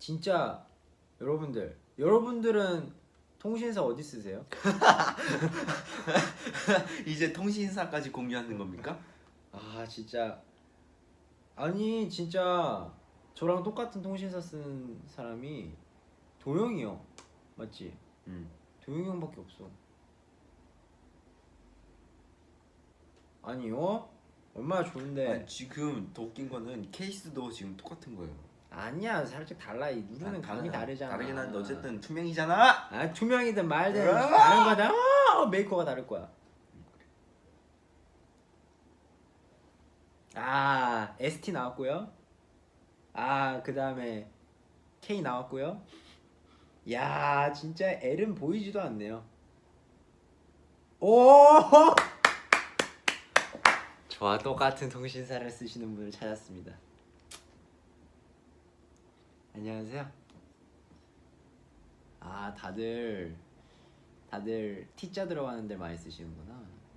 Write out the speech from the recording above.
진짜 여러분들 여러분들은 통신사 어디 쓰세요? 이제 통신사까지 공유하는 겁니까? 아 진짜 아니 진짜 저랑 똑같은 통신사 쓰는 사람이 도영이 형 맞지? 음. 도영이 형밖에 없어 아니요 얼마나 좋은데 아니, 지금 더 웃긴 거는 케이스도 지금 똑같은 거예요. 아니야 살짝 달라. 이 누르는 아, 감이 달라. 다르잖아. 다르긴 한데 어쨌든 투명이잖아. 아 투명이든 말든 으아! 다른 거다. 아, 메이커가 다를 거야. 아 ST 나왔고요. 아 그 다음에 K 나왔고요. 야 진짜 L은 보이지도 않네요. 오! 저와 똑같은 통신사를 쓰시는 분을 찾았습니다 안녕하세요. 아 다들 다들 T자 들어가는 데 많이 쓰시는구나